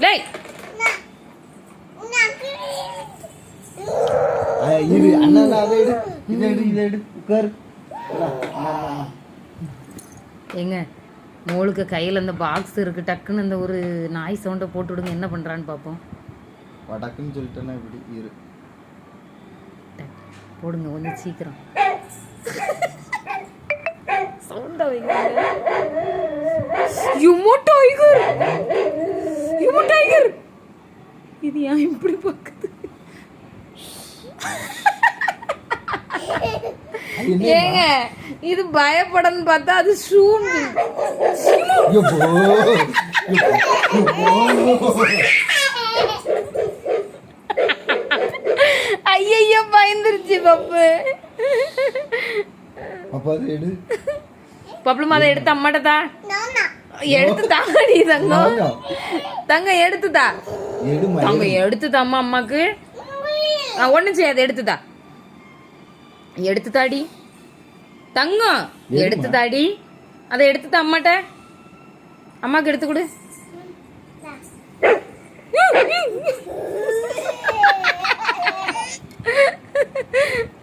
டேய். அண்ணா அதை எடு. இதை எடு இதை எடு. உட்காரு. அண்ணா. ஏங்க மோளுக்கு கையில் இந்த பாக்ஸ் இருக்கு டக்குன்னு இந்த ஒரு நாய் சவுண்டை போட்டு விடுங்க என்ன பண்ணுறான்னு பார்ப்போம் வடக்குன்னு சொல்லிட்டேன்னா இப்படி இரு. போடுங்க கொஞ்சம் சீக்கிரம். சவுண்டா வைங்க. யுமோ டைகர் இது ஏன் இப்படி பார்க்குது? ஏங்க இது பயப்படன்னு பார்த்தா அது சூண்டு. ஐயோ, ஐயையோ பயந்துருச்சு பப்பு. அப்பா அதை எடு. பப்ளும் அதை எடுத்து அம்மாட்ட தா. எடுத்து தாடி தங்கம். தங்க எடுத்துதா? தங்க எடுத்துதாம்மா அம்மாக்கு. ஒன்றும் செய்யாது எடுத்துதா? எடுத்துதாடி. தங்கம் எடுத்துதாடி. அதை எடுத்துதா அம்மாட்ட? அம்மாக்கு எடுத்து கொடு.